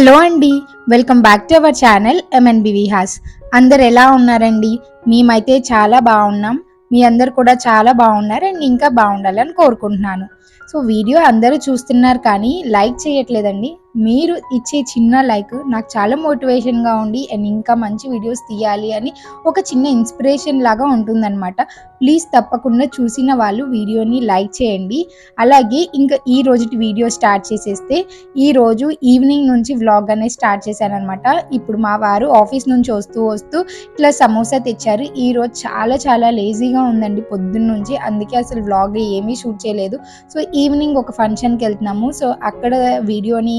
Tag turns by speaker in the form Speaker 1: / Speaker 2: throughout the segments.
Speaker 1: Hello అండి welcome back to our channel MNB Vihas అందరు ఎలా ఉన్నారండి? మేమైతే చాలా బాగున్నాం. మీ అందరు కూడా చాలా బాగున్నారు అండ్ ఇంకా బాగుండాలని కోరుకుంటున్నాను. సో వీడియో అందరూ చూస్తున్నారు కానీ లైక్ చేయట్లేదండి. మీరు ఇచ్చే చిన్న లైక్ నాకు చాలా మోటివేషన్గా ఉండి అండ్ ఇంకా మంచి వీడియోస్ తీయాలి అని ఒక చిన్న ఇన్స్పిరేషన్ లాగా ఉంటుందన్నమాట. ప్లీజ్ తప్పకుండా చూసిన వాళ్ళు వీడియోని లైక్ చేయండి. అలాగే ఇంకా ఈ రోజుటి వీడియో స్టార్ట్ చేసేస్తే ఈరోజు ఈవినింగ్ నుంచి వ్లాగ్ అనేది స్టార్ట్ చేశానమాట ఇప్పుడు మా వారు ఆఫీస్ నుంచి వస్తూ వస్తూ ఇట్లా సమోసా తెచ్చారు. ఈరోజు చాలా చాలా లేజీగా ఉందండి పొద్దున్న నుంచి. అందుకే అసలు వ్లాగ్ ఏమీ షూట్ చేయలేదు. సో ఈవినింగ్ ఒక ఫంక్షన్కి వెళ్తున్నాము. సో అక్కడ వీడియోని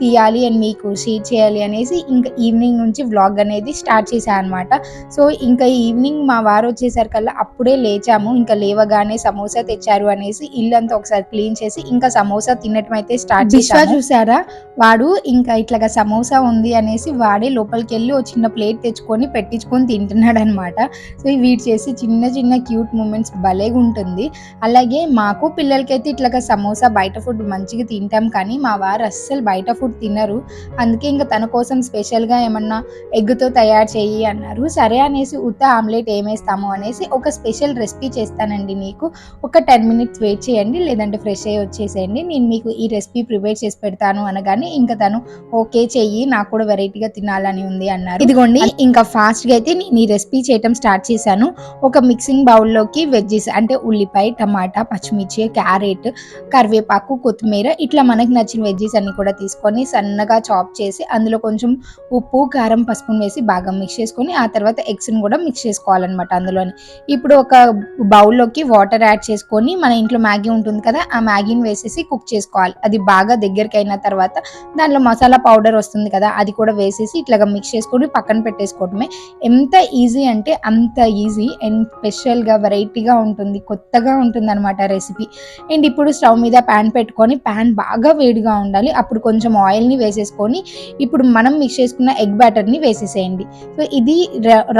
Speaker 1: తీయాలి అండ్ మీకు షేర్ చేయాలి అనేసి ఇంకా ఈవినింగ్ నుంచి వ్లాగ్ అనేది స్టార్ట్ చేశాను అనమాట సో ఇంకా ఈవినింగ్ మా వారు వచ్చేసరికల్లా అప్పుడే లేచాము. ఇంకా లేవగానే సమోసా తెచ్చారు అనేసి ఇల్లంతా ఒకసారి క్లీన్ చేసి ఇంకా సమోసా తినటం అయితే స్టార్ట్ చేశాను చూసారా? వాడు ఇంకా ఇట్లాగా సమోసా ఉంది అనేసి వాడే లోపలికి వెళ్ళి ఒక చిన్న ప్లేట్ తెచ్చుకొని పెట్టించుకొని తింటున్నాడు అనమాట సో వీడు చేసి చిన్న చిన్న క్యూట్ మూమెంట్స్ భలేగా ఉంటుంది. అలాగే మాకు పిల్లలకైతే ఇట్లాగా సమోసా బయట ఫుడ్ మంచిగా తింటాం కానీ మా వారు అస్సలు బయట ఫుడ్ తినరు. అందుకే ఇంకా తన కోసం స్పెషల్గా ఏమన్నా ఎగ్తో తయారు చేయి అన్నారు. సరే అనేసి ఉత్త ఆమ్లెట్ ఏమేస్తాము అనేసి ఒక స్పెషల్ రెసిపీ చేస్తానండి మీకు. ఒక టెన్ మినిట్స్ వెయిట్ చేయండి లేదంటే ఫ్రెష్ అయ్యి వచ్చేసేయండి. నేను మీకు ఈ రెసిపీ ప్రిపేర్ చేసి పెడతాను అనగానే ఇంకా తను ఓకే చెయ్యి నాకు కూడా వెరైటీగా తినాలని ఉంది అన్నారు. ఇదిగోండి ఇంకా ఫాస్ట్గా అయితే నేను ఈ రెసిపీ చేయటం స్టార్ట్ చేశాను. ఒక మిక్సింగ్ బౌల్లోకి వెజ్జెస్ అంటే ఉల్లిపాయ టమాటా పచ్చిమిర్చి క్యారెట్ కరివేపాకు కొత్తిమీర ఇట్లా మనకి నచ్చిన వెజ్జెస్ అన్ని కూడా తీసుకొని సన్నగా చాప్ చేసి అందులో కొంచెం ఉప్పు కారం పసుపును వేసి బాగా మిక్స్ చేసుకొని ఆ తర్వాత ఎగ్స్ని కూడా మిక్స్ చేసుకోవాలన్నమాట అందులోని. ఇప్పుడు ఒక బౌల్లోకి వాటర్ యాడ్ చేసుకొని మన ఇంట్లో మ్యాగీ ఉంటుంది కదా ఆ మ్యాగీని వేసేసి కుక్ చేసుకోవాలి. అది బాగా దగ్గరికి అయిన తర్వాత దాంట్లో మసాలా పౌడర్ వస్తుంది కదా అది కూడా వేసేసి ఇట్లాగా మిక్స్ చేసుకొని పక్కన పెట్టేసుకోవడమే. ఎంత ఈజీ అంటే అంత ఈజీ అండ్ స్పెషల్గా వెరైటీగా ఉంటుంది కొత్తగా ఉంటుంది అనమాట రెసిపీ అండ్ ఇప్పుడు స్టవ్ మీద ప్యాన్ పెట్టుకొని ప్యాన్ బాగా వేడిగా ఉండాలి. అప్పుడు కొంచెం ఆయిల్ని వేసేసుకొని ఇప్పుడు మనం మిక్స్ చేసుకున్న ఎగ్ బ్యాటర్ని వేసేసేయండి. సో ఇది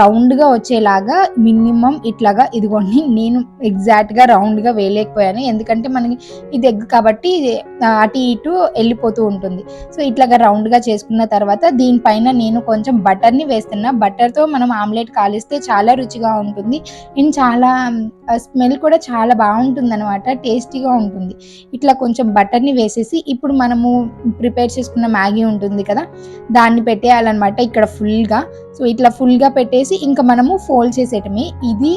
Speaker 1: రౌండ్గా వచ్చేలాగా మినిమం ఇట్లాగా ఇదిగోండి నేను ఎగ్జాక్ట్గా రౌండ్గా వేయలేకపోయాను. ఎందుకంటే మనకి ఇది ఎగ్ కాబట్టి అటు ఇటు వెళ్ళిపోతూ ఉంటుంది. సో ఇట్లాగా రౌండ్గా చేసుకున్న తర్వాత దీనిపైన నేను కొంచెం బటర్ని వేస్తున్నా. బటర్తో మనం ఆమ్లెట్ కాలిస్తే చాలా రుచిగా ఉంటుంది. అండ్ చాలా స్మెల్ కూడా చాలా బాగుంటుంది అనమాట టేస్టీగా ఉంటుంది. ఇట్లా కొంచెం బటర్ని వేసేసి ఇప్పుడు మనము ప్రిపేర్ చేసుకున్న మ్యాగీ ఉంటుంది కదా దాన్ని పెట్టేయాలన్నమాట ఇక్కడ ఫుల్గా. సో ఇట్లా ఫుల్గా పెట్టేసి ఇంకా మనము ఫోల్డ్ చేసేయటమే. ఇది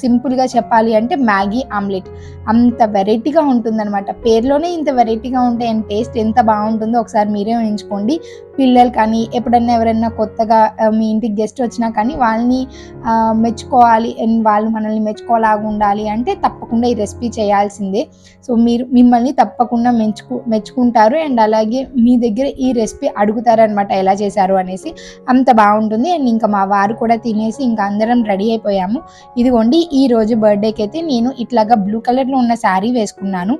Speaker 1: సింపుల్గా చెప్పాలి అంటే మ్యాగీ ఆమ్లెట్. అంత వెరైటీగా ఉంటుందన్నమాట. పేరులోనే ఇంత వెరైటీగా ఉంటే అండ్ టేస్ట్ ఎంత బాగుంటుందో ఒకసారి మీరే ఊహించుకోండి. పిల్లలు కానీ ఎప్పుడన్నా ఎవరైనా కొత్తగా మీ ఇంటికి గెస్ట్ వచ్చినా కానీ వాళ్ళని మెచ్చుకోవాలి. అండ్ వాళ్ళు మనల్ని మెచ్చుకోలాగా ఉండాలి అంటే తప్పకుండా ఈ రెసిపీ చేయాల్సిందే. సో మీరు మిమ్మల్ని తప్పకుండా మెచ్చుకు మెచ్చుకుంటారు. అండ్ అలాగే మీ దగ్గర ఈ రెసిపీ అడుగుతారనమాట ఎలా చేశారు అనేసి. అంత బాగుంటుంది. అండ్ ఇంకా మా వారు కూడా తినేసి ఇంకా అందరం రెడీ అయిపోయాము. ఇదిగోండి ఈ రోజు బర్త్డేకి అయితే నేను ఇట్లాగా బ్లూ కలర్లో ఉన్న శారీ వేసుకున్నాను.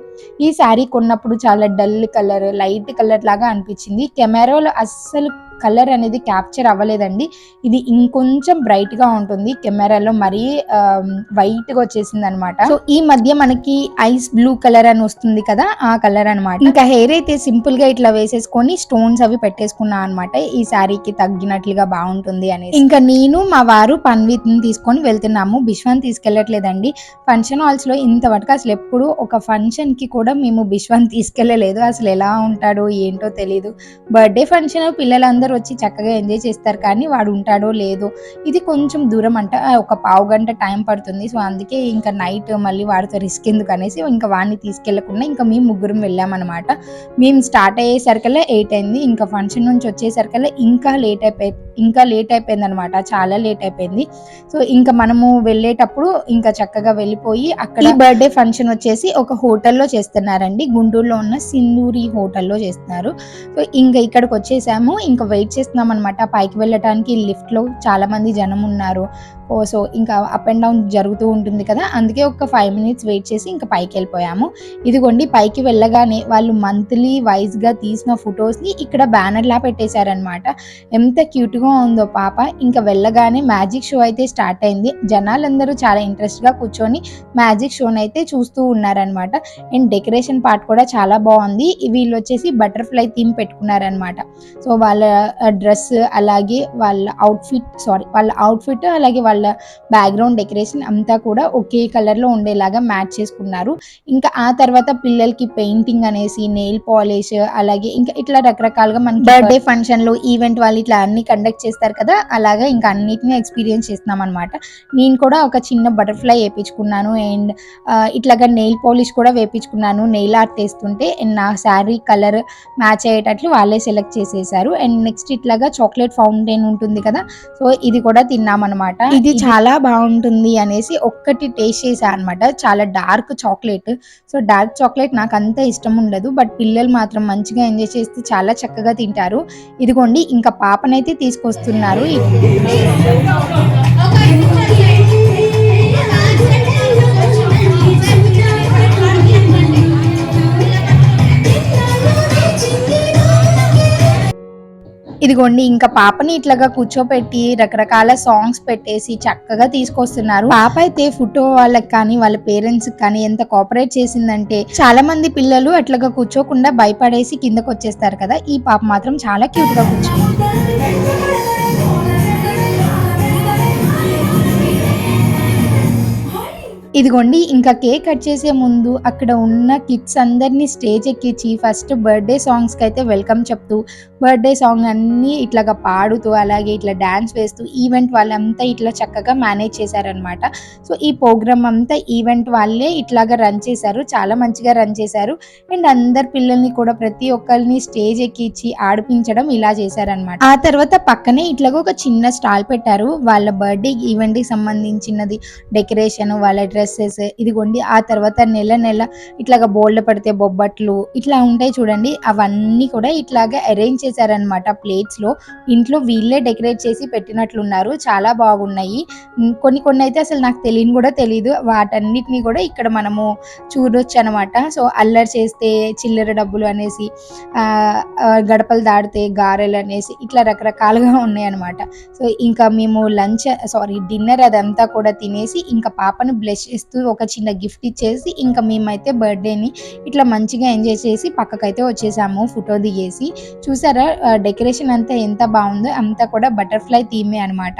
Speaker 1: ఈ శారీ కొన్నప్పుడు చాలా డల్ కలర్ లైట్ కలర్ లాగా అనిపించింది. కెమెరాలో అస్సలు కలర్ అనేది క్యాప్చర్ అవ్వలేదండి. ఇది ఇంకొంచెం బ్రైట్గా ఉంటుంది. కెమెరాలో మరీ వైట్గా వచ్చేసింది అనమాట సో ఈ మధ్య మనకి ఐస్ బ్లూ కలర్ అని వస్తుంది కదా ఆ కలర్ అన్నమాట ఇంకా హెయిర్ అయితే సింపుల్గా ఇట్లా వేసేసుకొని స్టోన్స్ అవి పెట్టేసుకున్నా అనమాట. ఈ శారీకి తగ్గినట్లుగా బాగుంటుంది అనేది ఇంకా నేను మా వారు పన్విత్ని తీసుకొని వెళ్తున్నాము. బిశ్వాన్ తీసుకెళ్ళట్లేదండి. ఫంక్షన్ హాల్స్లో ఇంతవరకు అసలు ఎప్పుడు ఒక ఫంక్షన్కి కూడా మేము బిశ్వాన్ తీసుకెళ్ళలేదు. అసలు ఎలా ఉంటాడో ఏంటో తెలియదు బర్త్డే ఫంక్షన్ పిల్లలందరూ వచ్చి చక్కగా ఎంజాయ్ చేస్తారు కానీ వాడు ఉంటాడో లేదో ఇది కొంచెం దూరం అంట ఒక పావు గంట టైం పడుతుంది. సో అందుకే ఇంకా నైట్ మళ్ళీ వాడితో రిస్క్ ఎందుకు అనేసి ఇంకా వాడిని తీసుకెళ్ళకుండా ఇంకా మేము ముగ్గురం వెళ్ళామన్నమాట. మేము స్టార్ట్ అయ్యేసరికల్లా ఎయిట్ అయింది. ఇంకా ఫంక్షన్ నుంచి వచ్చేసరికల్లా ఇంకా లేట్ అయిపోయి ఇంకా లేట్ అయిపోయింది అనమాట చాలా లేట్ అయిపోయింది. సో ఇంకా మనము వెళ్ళేటప్పుడు ఇంకా చక్కగా వెళ్ళిపోయి అక్కడ బర్త్డే ఫంక్షన్ వచ్చేసి ఒక హోటల్లో చేస్తున్నారండి. గుంటూరులో ఉన్న సింధూరి హోటల్లో చేస్తున్నారు. సో ఇంకా ఇక్కడికి వచ్చేసాము. ఇంకా వెయిట్ చేస్తున్నాం అనమాట పైకి వెళ్ళటానికి లిఫ్ట్లో జనం ఉన్నారు. Oh, సో ఇంకా అప్ అండ్ డౌన్ జరుగుతూ ఉంటుంది కదా. అందుకే ఒక ఫైవ్ మినిట్స్ వెయిట్ చేసి ఇంకా పైకి వెళ్ళిపోయాము. ఇదిగోండి పైకి వెళ్ళగానే వాళ్ళు మంత్లీ వైజ్గా తీసిన ఫొటోస్ని ఇక్కడ బ్యానర్లా పెట్టేశారనమాట ఎంత క్యూట్గా ఉందో పాప. ఇంకా వెళ్ళగానే మ్యాజిక్ షో అయితే స్టార్ట్ అయింది. జనాలందరూ చాలా ఇంట్రెస్ట్గా కూర్చొని మ్యాజిక్ షోని అయితే చూస్తూ ఉన్నారనమాట అండ్ డెకరేషన్ పార్ట్ కూడా చాలా బాగుంది. వీళ్ళు వచ్చేసి బటర్ఫ్లై థీమ్ పెట్టుకున్నారనమాట సో వాళ్ళ uh, డ్రెస్ అలాగే వాళ్ళ అవుట్ఫిట్ సారీ వాళ్ళ అవుట్ఫిట్ అలాగే వాళ్ళ బ్యాక్గ్రౌండ్ డెకరేషన్ అంతా కూడా ఒకే కలర్లో ఉండేలాగా మ్యాచ్ చేసుకున్నారు. ఇంకా ఆ తర్వాత పిల్లలకి పెయింటింగ్ అనేసి నెయిల్ పాలిష్ అలాగే ఇంకా ఇట్లా రకరకాలుగా మన బర్త్డే ఫంక్షన్లో ఈవెంట్ వాళ్ళు ఇట్లా అన్ని కండక్ట్ చేస్తారు కదా అలాగా ఇంకా అన్నిటిని ఎక్స్పీరియన్స్ చేస్తున్నాం అనమాట నేను కూడా ఒక చిన్న బటర్ఫ్లై వేయించుకున్నాను అండ్ ఇట్లాగా నెయిల్ పాలిష్ కూడా వేయించుకున్నాను నెయిల్ ఆర్ట్ వేస్తుంటే అండ్ నా శారీ కలర్ మ్యాచ్ అయ్యేటట్లు వాళ్ళే సెలెక్ట్ చేసేసారు. అండ్ నెక్స్ట్ ఇట్లాగా చాక్లెట్ ఫౌంటైన్ ఉంటుంది కదా సో ఇది కూడా తిన్నామన్నమాట. ఇది చాలా బాగుంటుంది అనేసి ఒక్కటి టేస్ట్ చేశాను అనమాట చాలా dark chocolate so dark chocolate నాకు అంత ఇష్టం ఉండదు. బట్ పిల్లలు మాత్రం మంచిగా ఎంజాయ్ చేస్తే చాలా చక్కగా తింటారు. ఇదిగోండి ఇంకా పాపనైతే తీసుకొస్తున్నారు. ఇదిగోండి ఇంకా పాపని ఇట్లాగా కూర్చోపెట్టి రకరకాల సాంగ్స్ పెట్టేసి చక్కగా తీసుకొస్తున్నారు. పాప అయితే ఫోటో వాళ్ళకి కానీ వాళ్ళ పేరెంట్స్ కానీ ఎంత కోఆపరేట్ చేసిందంటే చాలా మంది పిల్లలు అట్లాగా కూర్చోకుండా భయపడేసి కిందకు వచ్చేస్తారు కదా. ఈ పాప మాత్రం చాలా క్యూట్గా కూర్చుంది. ఇదిగోండి ఇంకా కేక్ కట్ చేసే ముందు అక్కడ ఉన్న కిడ్స్ అందరినీ స్టేజ్ ఎక్కించి ఫస్ట్ బర్త్డే సాంగ్స్కి అయితే వెల్కమ్ చెప్తూ బర్త్డే సాంగ్ అన్నీ ఇట్లాగా పాడుతూ అలాగే ఇట్లా డ్యాన్స్ వేస్తూ ఈవెంట్ వాళ్ళంతా ఇట్లా చక్కగా మేనేజ్ చేశారనమాట సో ఈ ప్రోగ్రామ్ అంతా ఈవెంట్ వాళ్ళే ఇట్లాగా రన్ చేశారు చాలా మంచిగా రన్ చేశారు. అండ్ అందరు పిల్లల్ని కూడా ప్రతి ఒక్కరిని స్టేజ్ ఎక్కించి ఆడిపించడం ఇలా చేశారనమాట ఆ తర్వాత పక్కనే ఇట్లాగా ఒక చిన్న స్టాల్ పెట్టారు. వాళ్ళ బర్త్డే ఈవెంట్కి సంబంధించినది డెకరేషన్ వాళ్ళ డ్రెస్ డ్రెస్సెస్ ఇదిగోండి ఆ తర్వాత నెల నెల ఇట్లాగా బోల్డ్ పడితే బొబ్బట్లు ఇట్లా ఉంటాయి చూడండి. అవన్నీ కూడా ఇట్లాగా అరేంజ్ చేశారనమాట ప్లేట్స్లో. ఇంట్లో వీళ్ళే డెకరేట్ చేసి పెట్టినట్లున్నారు. చాలా బాగున్నాయి. కొన్ని కొన్ని అయితే అసలు నాకు తెలియని కూడా తెలియదు వాటన్నిటిని కూడా ఇక్కడ మనము చూడొచ్చు అనమాట సో అల్లరి చేస్తే చిల్లర డబ్బులు అనేసి గడపలు దాడితే గారెలు అనేసి ఇట్లా రకరకాలుగా ఉన్నాయి అనమాట సో ఇంకా మేము లంచ్ సారీ డిన్నర్ అదంతా కూడా తినేసి ఇంకా పాపను బ్లెష్ ఇస్తూ ఒక చిన్న గిఫ్ట్ ఇచ్చేసి ఇంకా మేమైతే బర్త్డేని ఇట్లా మంచిగా ఎంజాయ్ చేసి పక్కకైతే వచ్చేసాము ఫోటో దిగేసి. చూసారా డెకరేషన్ అంతా ఎంత బాగుందో అంతా కూడా బటర్ఫ్లై థీమే అనమాట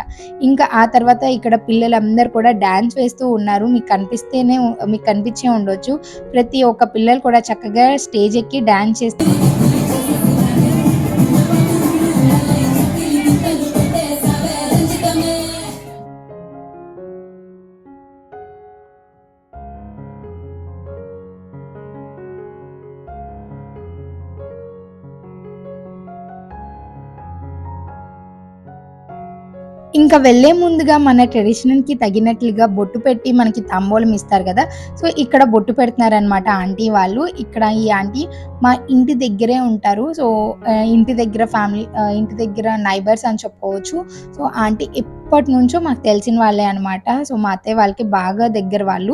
Speaker 1: ఇంకా ఆ తర్వాత ఇక్కడ పిల్లలందరూ కూడా డ్యాన్స్ వేస్తూ ఉన్నారు. మీకు కనిపిస్తేనే మీకు కనిపించే ఉండొచ్చు. ప్రతి ఒక్క పిల్లలు కూడా చక్కగా స్టేజ్ ఎక్కి డ్యాన్స్ చేస్తూ ఇంకా వెళ్ళే ముందుగా మన ట్రెడిషనల్కి తగినట్లుగా బొట్టు పెట్టి మనకి తాంబూలం ఇస్తారు కదా. సో ఇక్కడ బొట్టు పెడుతున్నారనమాట ఆంటీ వాళ్ళు. ఇక్కడ ఈ ఆంటీ మా ఇంటి దగ్గరే ఉంటారు. సో ఇంటి దగ్గర ఫ్యామిలీ ఇంటి దగ్గర నైబర్స్ అని చెప్పుకోవచ్చు సో ఆంటీ ఎప్పటి నుంచో మాకు తెలిసిన వాళ్ళే అనమాట సో మా అత్తయ్య వాళ్ళకి బాగా దగ్గర వాళ్ళు.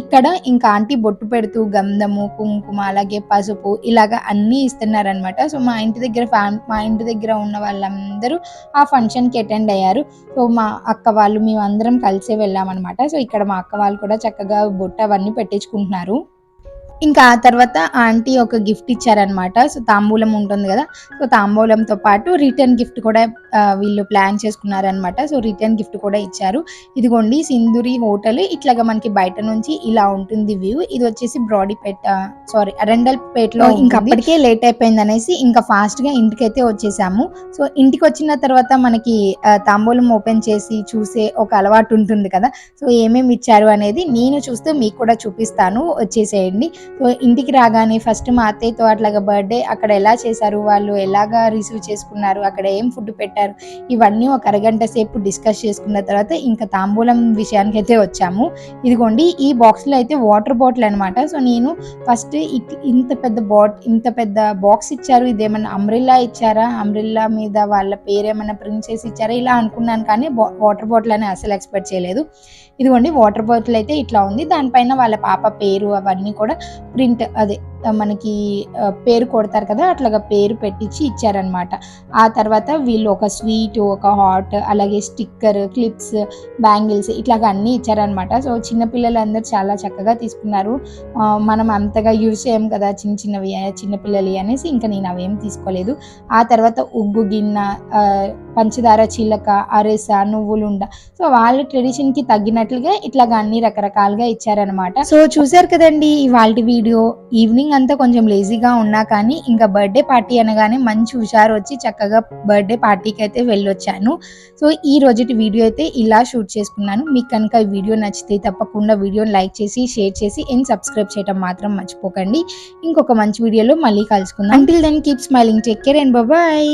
Speaker 1: ఇక్కడ ఇంకా ఆంటీ బొట్టు పెడుతూ గంధము కుంకుమ అలాగే పసుపు ఇలాగా అన్నీ ఇస్తున్నారనమాట సో మా ఇంటి దగ్గర ఫ్యామ్ మా ఇంటి దగ్గర ఉన్న వాళ్ళందరూ ఆ ఫంక్షన్కి అటెండ్ అయ్యారు. సో మా అక్క వాళ్ళు మేము అందరం కలిసే వెళ్ళామన్నమాట. సో ఇక్కడ మా అక్క వాళ్ళు కూడా చక్కగా బొట్టు అవన్నీ పెట్టించుకుంటున్నారు. ఇంకా ఆ తర్వాత ఆంటీ ఒక గిఫ్ట్ ఇచ్చారనమాట సో తాంబూలం ఉంటుంది కదా. సో తాంబూలంతో పాటు రిటర్న్ గిఫ్ట్ కూడా వీళ్ళు ప్లాన్ చేసుకున్నారనమాట సో రిటర్న్ గిఫ్ట్ కూడా ఇచ్చారు. ఇదిగోండి సింధురి హోటల్ ఇట్లాగా మనకి బయట నుంచి ఇలా ఉంటుంది వ్యూ. ఇది వచ్చేసి బ్రాడీపేట సారీ అరండల్పేటలో ఇంకా అప్పటికే లేట్ అయిపోయింది అనేసి ఇంకా ఫాస్ట్గా ఇంటికైతే వచ్చేసాము. సో ఇంటికి వచ్చిన తర్వాత మనకి తాంబూలం ఓపెన్ చేసి చూసే ఒక అలవాటు ఉంటుంది కదా. సో ఏమేమి ఇచ్చారు అనేది నేను చూస్తూ మీకు కూడా చూపిస్తాను. వచ్చేసేయండి. సో ఇంటికి రాగానే ఫస్ట్ మా అత్తయ్యతో అట్లాగా బర్త్డే అక్కడ ఎలా చేశారు వాళ్ళు ఎలాగా రిసీవ్ చేసుకున్నారు అక్కడ ఏం ఫుడ్ పెట్టారు ఇవన్నీ ఒక అరగంట సేపు డిస్కస్ చేసుకున్న తర్వాత ఇంకా తాంబూలం విషయానికి అయితే వచ్చాము. ఇదిగోండి ఈ బాక్స్లో అయితే వాటర్ బాటిల్ అనమాట సో నేను ఫస్ట్ ఇంత పెద్ద బాట్ ఇంత పెద్ద బాక్స్ ఇచ్చారు ఇదేమన్నా అమ్రిల్లా ఇచ్చారా అమ్రిల్లా మీద వాళ్ళ పేరేమన్నా ప్రింట్ చేసి ఇచ్చారా ఇలా అనుకున్నాను కానీ వాటర్ బాటిల్ అని అసలు ఎక్స్పెక్ట్ చేయలేదు. ఇదిగోండి వాటర్ బాటిల్ అయితే ఇట్లా ఉంది. దానిపైన వాళ్ళ పాప పేరు అవన్నీ కూడా ప్రింట్ అదే మనకి పేరు కొడతారు కదా అట్లాగా పేరు పెట్టించి ఇచ్చారనమాట ఆ తర్వాత వీళ్ళు ఒక స్వీట్ ఒక హాట్ అలాగే స్టిక్కర్ క్లిప్స్ బ్యాంగిల్స్ ఇట్లాగా అన్నీ ఇచ్చారనమాట సో చిన్నపిల్లలందరూ చాలా చక్కగా తీసుకున్నారు. మనం అంతగా యూజ్ చేయం కదా చిన్న చిన్నవి చిన్నపిల్లలు అనేసి ఇంకా నేను అవేం తీసుకోలేదు. ఆ తర్వాత ఉగ్గు గిన్నె పంచదార చిలక అరెస నువ్వులుండ. సో వాళ్ళ ట్రెడిషన్కి తగ్గినట్లుగా ఇట్లాగా అన్ని రకరకాలుగా ఇచ్చారనమాట సో చూసారు కదండి వాళ్ళ వీడియో. ఈవినింగ్ ఈవినింగ్ అంతా కొంచెం లేజీగా ఉన్నా కానీ ఇంకా బర్త్డే పార్టీ అనగానే మంచి హుషారు వచ్చి చక్కగా బర్త్డే పార్టీకి అయితే వెళ్ళొచ్చాను. సో ఈ రోజుటి వీడియో అయితే ఇలా షూట్ చేసుకున్నాను. మీకు కనుక ఈ వీడియో నచ్చితే తప్పకుండా వీడియోని లైక్ చేసి షేర్ చేసి అండ్ సబ్స్క్రైబ్ చేయడం మాత్రం మర్చిపోకండి. ఇంకొక మంచి వీడియోలో మళ్ళీ కలుసుకుందాం. Until then keep smiling take care and bye